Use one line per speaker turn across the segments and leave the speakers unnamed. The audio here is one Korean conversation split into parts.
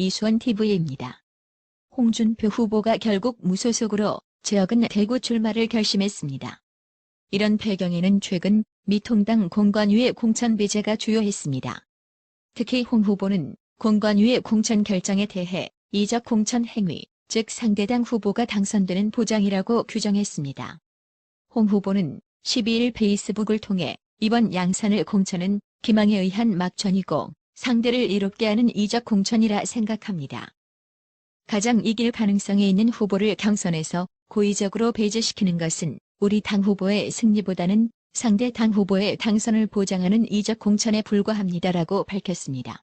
이수원 TV입니다. 홍준표 후보가 결국 무소속으로 지역은 대구 출마를 결심했습니다. 이런 배경에는 최근 미통당 공관위의 공천 배제가 주요했습니다. 특히 홍 후보는 공관위의 공천 결정에 대해 이적 공천 행위, 즉 상대당 후보가 당선되는 보장이라고 규정했습니다. 홍 후보는 12일 페이스북을 통해 이번 양산을 공천은 기망에 의한 막전이고 상대를 이롭게 하는 이적 공천이라 생각합니다. 가장 이길 가능성이 있는 후보를 경선에서 고의적으로 배제시키는 것은 우리 당 후보의 승리보다는 상대 당 후보의 당선을 보장하는 이적 공천에 불과합니다라고 밝혔습니다.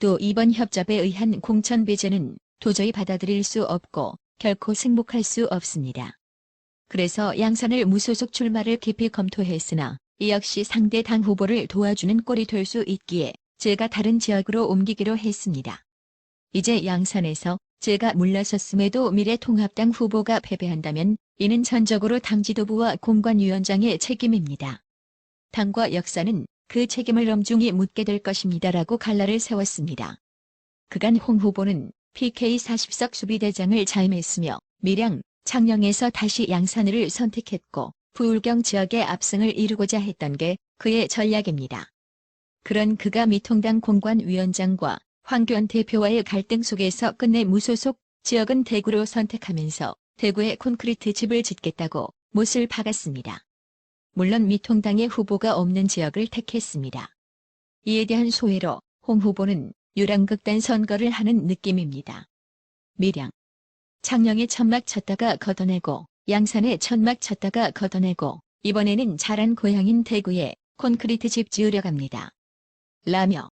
또 이번 협잡에 의한 공천 배제는 도저히 받아들일 수 없고 결코 승복할 수 없습니다. 그래서 양산을 무소속 출마를 깊이 검토했으나 이 역시 상대 당 후보를 도와주는 꼴이 될 수 있기에 제가 다른 지역으로 옮기기로 했습니다. 이제 양산에서 제가 물러섰음에도 미래통합당 후보가 패배한다면 이는 전적으로 당 지도부와 공관위원장의 책임입니다. 당과 역사는 그 책임을 엄중히 묻게 될 것입니다라고 갈라를 세웠습니다. 그간 홍 후보는 PK 40석 수비대장을 자임했으며 밀양, 창녕에서 다시 양산을 선택했고 부울경 지역의 압승을 이루고자 했던 게 그의 전략입니다. 그런 그가 미통당 공관위원장과 황교안 대표와의 갈등 속에서 끝내 무소속 지역은 대구로 선택하면서 대구에 콘크리트 집을 짓겠다고 못을 박았습니다. 물론 미통당의 후보가 없는 지역을 택했습니다. 이에 대한 소회로 홍 후보는 유랑극단 선거를 하는 느낌입니다. 밀양. 창녕에 천막 쳤다가 걷어내고 양산에 천막 쳤다가 걷어내고 이번에는 자란 고향인 대구에 콘크리트 집 지으려 갑니다. 라며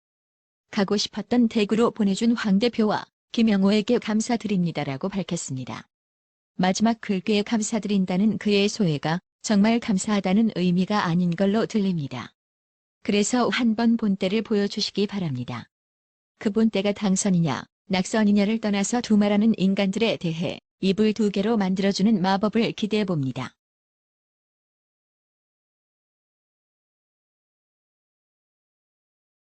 가고 싶었던 대구로 보내준 황 대표와 김영호에게 감사드립니다라고 밝혔습니다. 마지막 글귀에 감사드린다는 그의 소회가 정말 감사하다는 의미가 아닌 걸로 들립니다. 그래서 한 번 본때를 보여주시기 바랍니다. 그 본때가 당선이냐 낙선이냐를 떠나서 두말하는 인간들에 대해 입을 두 개로 만들어주는 마법을 기대해 봅니다.